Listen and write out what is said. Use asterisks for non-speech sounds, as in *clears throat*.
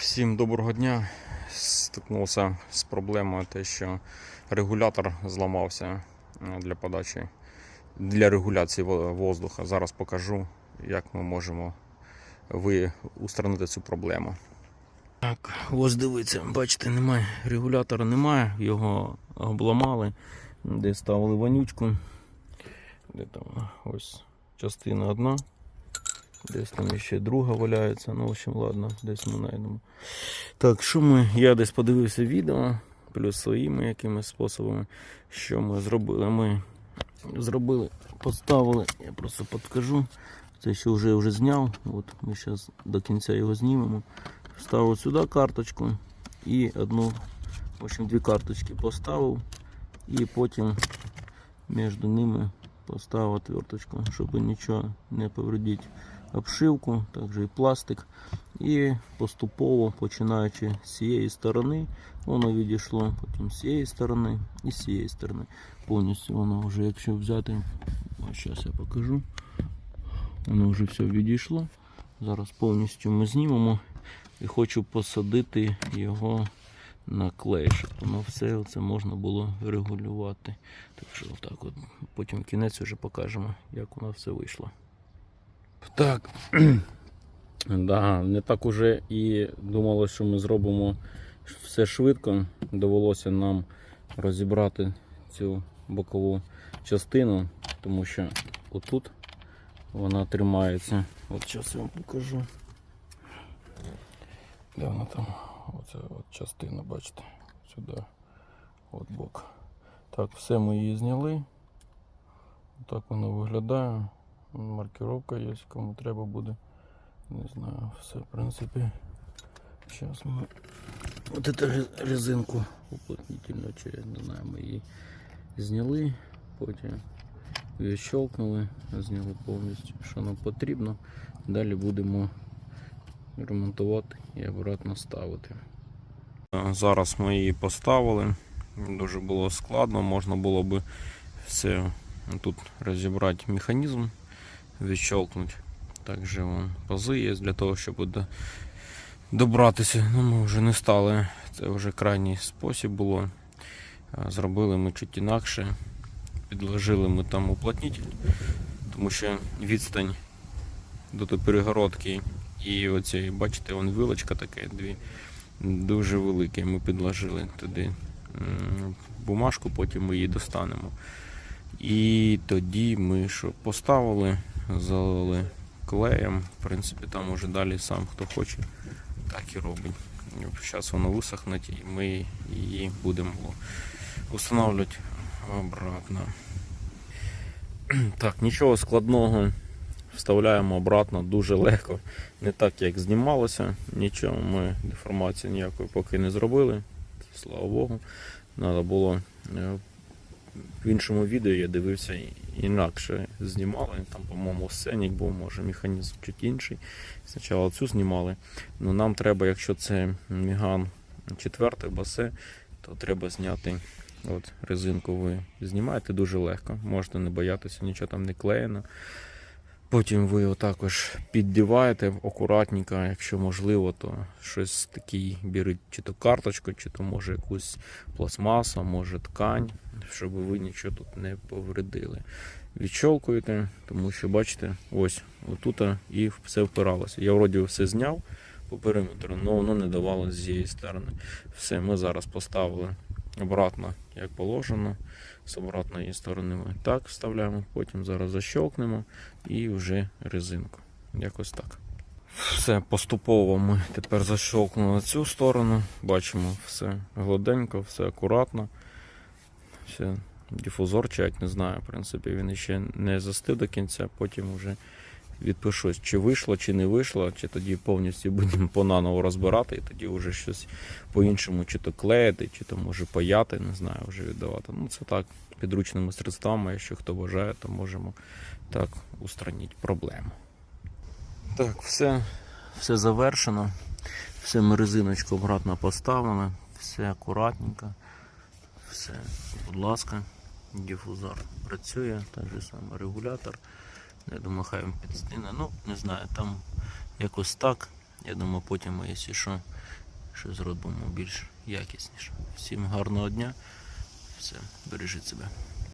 Всім доброго дня. Стикнувся з проблемою те, що регулятор зламався е, для подачі для регуляції воздуха. Зараз покажу, як ми можемо ви устранити цю проблему. Так, ось дивіться, бачите, немає регулятора, немає, його обламали, де ставили вонючку. Де там ось частина одна. Десь там ще друга валяється. Ну, в общем, ладно, десь ми знайдемо. Так, що ми. Я десь подивився відео, плюс своїми якимись способами, що ми зробили. Ми зробили, поставили, я просто підкажу. Це що вже вже зняв. От ми зараз до кінця його знімемо. Вставив сюди карточку і одну, в общем, дві карточки поставив. І потім між ними поставив отверточку, щоб нічого не повредити обшивку, також і пластик. І поступово, починаючи з цієї сторони, воно відійшло, потім з цієї сторони і з цієї сторони. Повністю воно вже, якщо взяти, зараз я покажу. Воно вже все відійшло. Зараз повністю ми знімемо і хочу посадити його на клей, щоб воно все це можна було регулювати. Так що отак от. Потім кінець вже покажемо, як воно все вийшло. Так. *clears throat* да, не так уже і думали, що ми зробимо все швидко. Довелося нам розібрати цю бокову частину, тому що отут вона тримається. От зараз я вам покажу. Де вона там? Оце от частина, бачите, сюди, от бок. Так, все ми її зняли. Так воно виглядає. Маркировка є, кому треба буде. Не знаю, все, в принципі. Зараз ми. От эту резинку уплотнительну, чи я не знаю, ми її зняли, потім відщелкнули, зняли повністю, що нам потрібно. Далі будемо ремонтувати і обратно ставити. Зараз ми її поставили. Дуже було складно, можна було би все тут розібрати механізм, відщелкнути. Також вон пази є для того, щоб до- добратися. Ну, ми вже не стали. Це вже крайній спосіб було. Зробили ми чуть інакше. Підложили ми там уплотнитель, тому що відстань до тої перегородки і оцієї, бачите, вон вилочка така, дві дуже великі. Ми підложили туди бумажку, потім ми її достанемо. І тоді ми що поставили, залили клеєм. В принципі, там уже далі сам хто хоче, так і робить. Зараз воно висохне і ми її будемо встановлювати обратно. Так, нічого складного. Вставляємо обратно дуже легко. Не так, як знімалося. Нічого, ми деформації ніякої поки не зробили. Слава Богу. Треба було е, в іншому відео я дивився інакше знімали. Там, по-моєму, сценік був, може механізм чуть інший. Спочатку цю знімали. Ну нам треба, якщо це Міган 4 басе, то треба зняти от, резинку. Ви знімаєте дуже легко. Можете не боятися, нічого там не клеєно. Потім ви отакож піддіваєте акуратненько, якщо можливо, то щось такий беріть, чи то карточку, чи то може якусь пластмасу, може ткань, щоб ви нічого тут не повредили. Відщолкуєте, тому що бачите, ось отут і все впиралося. Я вроді все зняв по периметру, але воно не давало з цієї сторони. Все, ми зараз поставили обратно, як положено. З обратної сторони ми так вставляємо, потім зараз защелкнемо і вже резинку. Якось так. Все, поступово ми тепер защелкнули цю сторону. Бачимо все гладенько, все акуратно. Все, дифузор чать, не знаю. В принципі, він ще не застив до кінця, потім вже відпишусь, чи вийшло, чи не вийшло, чи тоді повністю будемо понаново розбирати, і тоді вже щось по-іншому, чи то клеїти, чи то може паяти, не знаю, вже віддавати. Ну, це так, підручними средствами, якщо хто бажає, то можемо так устранити проблему. Так, все, все завершено. Все ми резиночку обратно поставили, все акуратненько. Все, будь ласка, дифузор працює, так же саме регулятор. Я думаю, хай він підстине. Ну, не знаю, там якось так. Я думаю, потім ми, якщо що, що зробимо більш якісніше. Всім гарного дня. Все, бережіть себе.